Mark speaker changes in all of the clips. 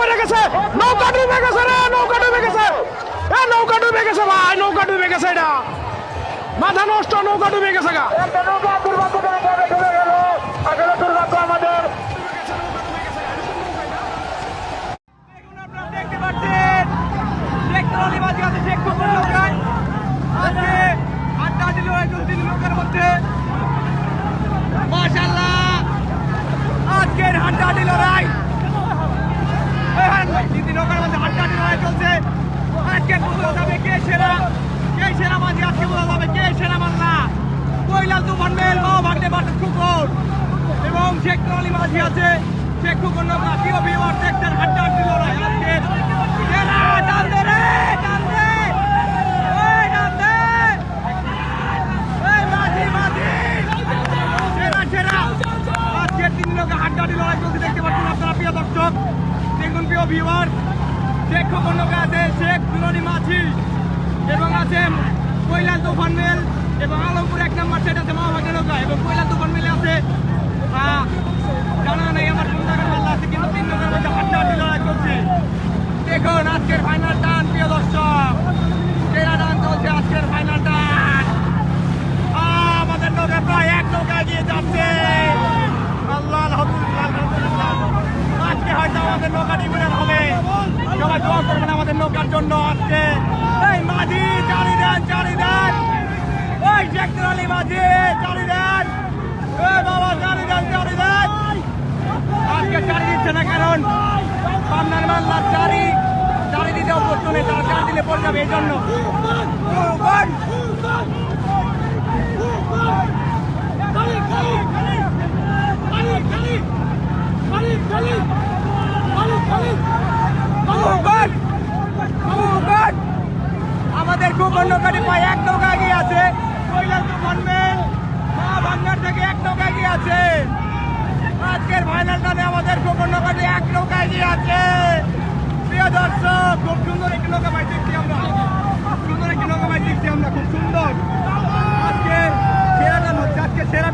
Speaker 1: পড়ে গেছে। নৌকা ডুবে গেছে রে, নৌকা ডুবে গেছে। এ, নৌকা ডুবে গেছে ভাই, নৌকা ডুবে গেছে এটা। মাথা নষ্ট, নৌকা ডুবে গেছে গা।
Speaker 2: দুর্ভাগ্য আমাদের
Speaker 3: দেখুন আপনারা দেখতে পাচ্ছেন টেকনোলজি মাঝে আছে শেখ খবর নৌকায় আজকে আড্ডা দিল একজন তিন লোকের মধ্যে মাশাল্লাহ আজকের আড্ডা দিল রাই তিন নৌকার মধ্যে আড্ডা রাই চলছে আজকে বোঝা যাবে কে সেরা কে সেরা মাঝে আজকে বোঝা কে সেরা মাল্লা কৈলাল তুফান মেল ও ভাগ্নে বাটের কুকুর এবং শেখ আলী মাঝি আছে। শেখ কুকুর নৌকা কেউ বিমার দেখছেন হাড্ডা দিল লড়াই আজকে সেরা টান দে রে টান দে ওই টান দে এই মাঝি মাঝি সেরা সেরা আজকে তিন লোকে হাড্ডাডি লড়াই চলছে দেখতে পাচ্ছেন আপনারা প্রিয় দর্শক দেখুন প্রিয় ভিউয়ার শেখ খবর লোকে আছে শেখ দুলনি মাঝি এবং আছে কৈলাস তুফান মিল এবং আলমপুর এক নম্বর সেট আছে মহাভাগ্য নৌকা এবং কৈলাস তুফান মিলে আছে জানা নেই আমার কোন জায়গায় মাল্লা আছে কিন্তু তিন লোকের মধ্যে হাড্ডাডি লড়াই চলছে। দেখুন, আজকের ফাইনাল টান প্রিয় দর্শক। চলছে আজকের ফাইনাল টান আহ, আমাদের নৌকা প্রায় এক নৌকা এগিয়ে যাচ্ছে আল্লাহ আলহামদুলিল্লাহ আলহামদুলিল্লাহ। আজকে হয়তো আমাদের নৌকাটি উইনার হবে সবাই দোয়া করবেন আমাদের নৌকার জন্য আজকে এই মাঝি চারি দেন চারি দেন আলী মাঝি চারি দেন। বাবা চারি দেন দেন। আজকে দিচ্ছে না কারণ মাল্লার চারি চারি দিতে অভ্যস্ত নেই তারা দিলে পড়ে এই জন্য কুকুর! কুকুর! আমাদের কুকুর নৌকাটি প্রায় এক নৌকা এগিয়ে আছে কৈলাস তুফান মেল মা ভাঙ্গার থেকে এক নৌকা এগিয়ে আছে আজকের ফাইনাল টানে আমাদের কুকুর নৌকাটি এক নৌকা এগিয়ে আছে প্রিয় দর্শক, খুব সুন্দর একটি নৌকা দেখছি আমরা। সুন্দর একটি নৌকা দেখছি আমরা, খুব সুন্দর। আজকে সেরা টান হচ্ছে আজকে সেরা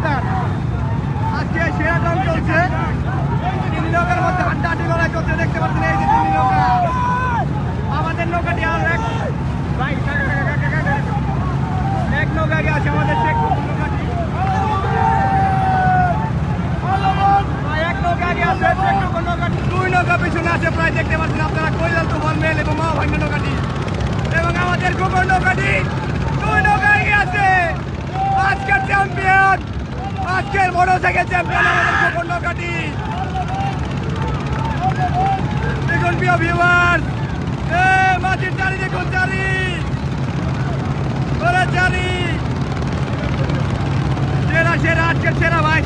Speaker 3: আজকে সেরা টান চলছে। আড্ডা আড্ডি লড়াই চলছে, দেখতে এই যে আমাদের নৌকাটি আর এক এক নৌকা আগে আছে আমাদের এক নৌকা আগে আছে খবর নৌকাটি, দুই নৌকা পিছনে আছে, প্রায় দেখতে পাচ্ছেন আপনারা কৈলাল তুফান মেল এবং মা ভাগ্য নৌকাটি। এবং আমাদের খবর নৌকাটি, দুই নৌকা আগে আছে। আজকের চ্যাম্পিয়ন আজকের বড় থেকে চ্যাম্পিয়ন আমাদের খবর নৌকাটি। দেখুন প্রিয় ভিউয়ার চারি, দেখুন চারি। ওরে চারি। সেরা সেরা, আজকের ভাই।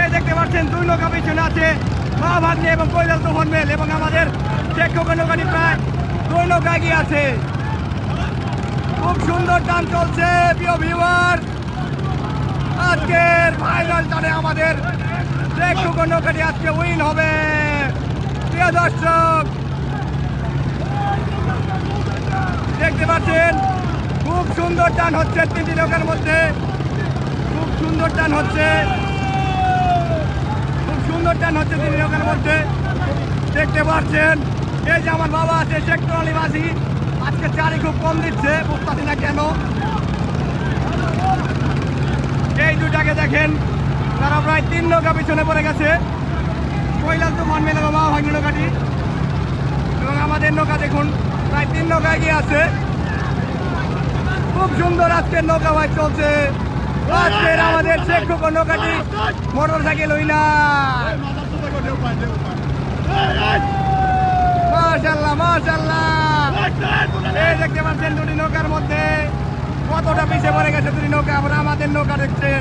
Speaker 3: এই দেখতে পাচ্ছেন, দুই নৌকা পিছনে আছে। ভাগ্নে এবং কৈলাল তোফন মেল এবং আমাদের খোকন নৌকাটি প্রায় দুই নৌকা এগিয়ে আছে। খুব সুন্দর টান চলছে, প্রিয় ভিউয়ার আজকের ফাইনাল টানে আমাদের শেখ নৌকাটি আজকে উইন হবে। প্রিয় দর্শক, দেখতে পাচ্ছেন, খুব সুন্দর টান হচ্ছে তিনটি নৌকার মধ্যে। খুব সুন্দর টান হচ্ছে। সুন্দর টান হচ্ছে তিনটি নৌকার মধ্যে দেখতে পাচ্ছেন। এই যে আমার বাবা আছে শেখ আলী মাঝি আজকে চারি খুব কম দিচ্ছে, বুঝতেছি না কেন। এই দুটাকে দেখেন, তারা প্রায় তিন নৌকা পিছনে পড়ে গেছে। কৈলাস তুফান মেলে বাবা ভাগ্য নৌকাটি। এবং আমাদের নৌকা দেখুন, প্রায় তিন নৌকা এগিয়ে আছে। খুব সুন্দর আজকের নৌকা ভাই চলছে। আজকের আমাদের শেখ খোকন নৌকাটি মোটর সাইকেল হই না মাশাল্লাহ মাশাল্লাহ এই দেখতে পাচ্ছেন দুটি নৌকার মধ্যে কতটা পিছিয়ে পড়ে গেছে দুটি নৌকা, আবার আমাদের নৌকা দেখছেন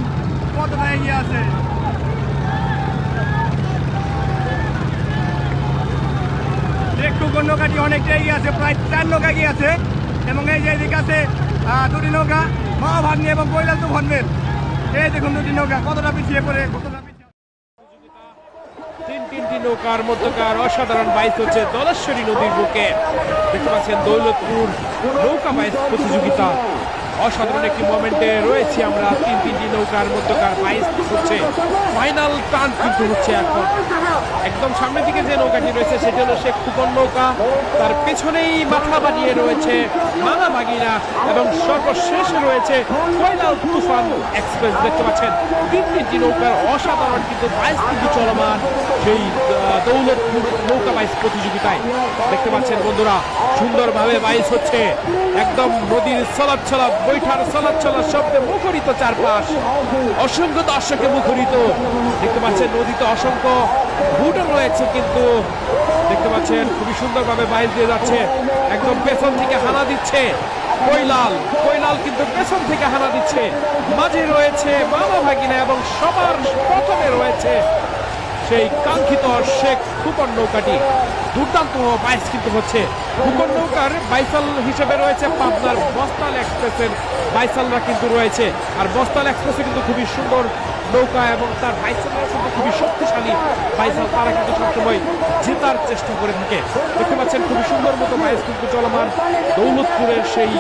Speaker 3: কতটা এগিয়ে আছে। একটু নৌকাটি অনেকটা এগিয়ে আছে, প্রায় চার নৌকা এগিয়ে আছে, এবং এই যে এদিকে আছে দুটি নৌকা মহাভাগ্নি এবং কৈলাস তুফানবেল এই দেখুন দুটি নৌকা, কতটা পিছিয়ে পড়ে
Speaker 1: তিন তিনটি নৌকার মধ্যকার অসাধারণ বাইস হচ্ছে দলেশ্বরী নদীর বুকে। দেখতে পাচ্ছেন দৌলতপুর নৌকা বাইস প্রতিযোগিতা। অসাধারণ একটি মোমেন্টে রয়েছি আমরা। তিন তিনটি নৌকার মধ্যকার বাইস হচ্ছে। ফাইনাল টান কিন্তু হচ্ছে এখন। একদম সামনের দিকে যে নৌকাটি রয়েছে, সেটি হলো শেখ ফুকন নৌকা। তার পেছনেই মাথা বাড়িয়ে রয়েছে মামা বাগিনা এবং সর্বশেষ রয়েছে কৈলাল তুফান এক্সপ্রেস। দেখতে পাচ্ছেন, তিন তিনটি নৌকার অসাধারণ কিন্তু বাইস কিন্তু চলমান সেই দৌলতপুর নৌকা বাইস প্রতিযোগিতায়। দেখতে পাচ্ছেন বন্ধুরা, সুন্দরভাবে বাইস হচ্ছে। একদম নদীর চলার চলা বৈঠার চলার চলার শব্দে মুখরিত চারপাশ। অসংখ্য দর্শকে মুখরিত। দেখতে পাচ্ছেন নদীতে অসংখ্য বুটও রয়েছে কিন্তু দেখতে পাচ্ছেন খুবই সুন্দরভাবে বাইস দিয়ে যাচ্ছে। একদম পেছন থেকে হানা দিচ্ছে কৈলাল। কৈলাল কিন্তু পেছন থেকে হানা দিচ্ছে। মাঝে রয়েছে মামা ভাগিনা এবং সবার প্রথমে রয়েছে সেই কাঙ্ক্ষিত শেখ ফুকন নৌকাটি। দুর্দান্ত বাইস কিন্তু হচ্ছে। ফুকন নৌকার বাইসাল হিসেবে রয়েছে পাবনার বস্তাল এক্সপ্রেসের বাইসালরা কিন্তু রয়েছে। আর বস্তাল এক্সপ্রেসে কিন্তু খুবই সুন্দর নৌকা এবং তার বাইসালরা কিন্তু খুবই শক্তিশালী। বাইসাল তারা কিন্তু সবসময় জেতার চেষ্টা করে থাকে। দেখতে পাচ্ছেন খুবই সুন্দর মতো বাইস কিন্তু চলমান দৌলতপুরের সেই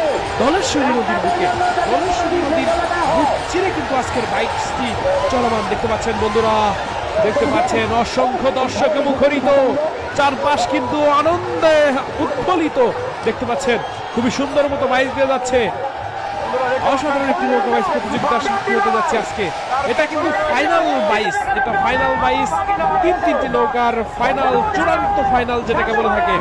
Speaker 1: ধলেশ্বরী নদীর বুকে। ধলেশ্বরী নদীর বুক চিরে কিন্তু আজকের বাইকটি চলমান। দেখতে পাচ্ছেন বন্ধুরা দেখতে পাচ্ছেন অসংখ্য দর্শক মুখরিত। চারপাশ কিন্তু আনন্দে উৎফুল্লিত দেখতে পাচ্ছেন, খুবই সুন্দর মতো বাইক দিয়ে যাচ্ছে। অসাধারণ একটি নৌকা বাইস প্রতিযোগিতা সাক্ষী হতে যাচ্ছে আজকে। এটা কিন্তু ফাইনাল বাইস এটা ফাইনাল বাইস তিন তিনটি নৌকার ফাইনাল চূড়ান্ত ফাইনাল যেটাকে বলে থাকে।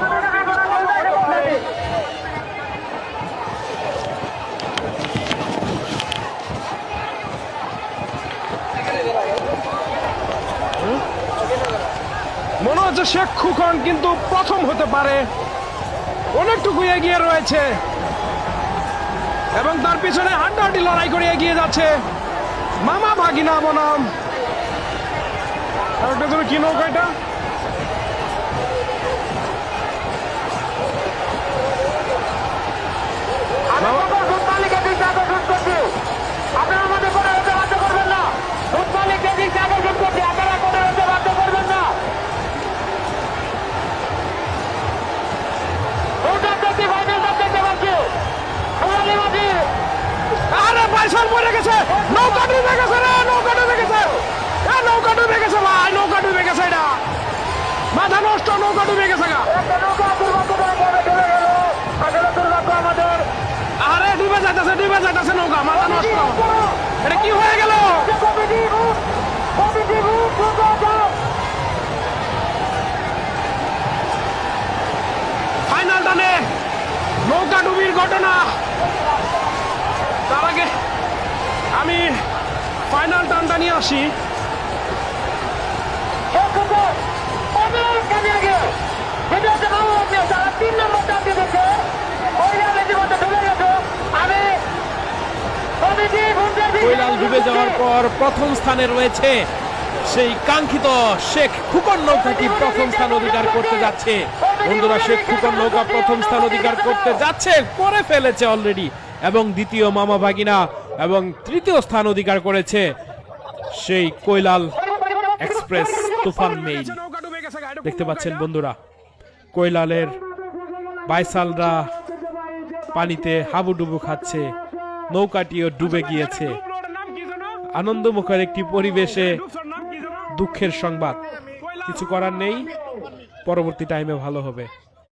Speaker 4: হচ্ছে শেখ খুকন কিন্তু প্রথম হতে পারে, অনেকটুকু এগিয়ে রয়েছে। এবং তার পিছনে হাড্ডাহাড্ডি লড়াই করে এগিয়ে যাচ্ছে মামা ভাগিনা বনাম। কি নৌকা এটা? ডুবে গেছে এটা। মাথা নষ্ট নৌকা ডুবে গেছে আরে ডুবে যাইতেছে ডুবে যাইতেছে নৌকা মাথা নষ্ট। এটা কি হয়ে গেল? ফাইনাল টানে নৌকা ডুবির ঘটনা। তার আগে আমি ফাইনাল টানটা নিয়ে আসি
Speaker 2: তিন নম্বর টান দিয়েছে ওইটা রীতিমতো ঢুকে গেছে আমি কমিটি
Speaker 1: কৈলাল ডুবে যাওয়ার পর প্রথম স্থানে রয়েছে সেই কাঙ্ক্ষিত শেখ খুকন নৌকাটি প্রথম স্থান অধিকার করতে যাচ্ছে? বন্ধুরা, শেখ খুকন নৌকা প্রথম স্থান অধিকার করতে যাচ্ছে, করে ফেলেছে অলরেডি এবং দ্বিতীয় মামা ভাগিনা এবং তৃতীয় স্থান অধিকার করেছে সেই কৈলাল এক্সপ্রেস তুফান মেইল। দেখতে পাচ্ছেন বন্ধুরা, কৈলালের বাইসালরা পানিতে হাবুডুবু খাচ্ছে, নৌকাটিও ডুবে গিয়েছে। আনন্দমুখর একটি পরিবেশে? দুঃখের সংবাদ কিছু করার নেই পরবর্তী টাইমে ভালো হবে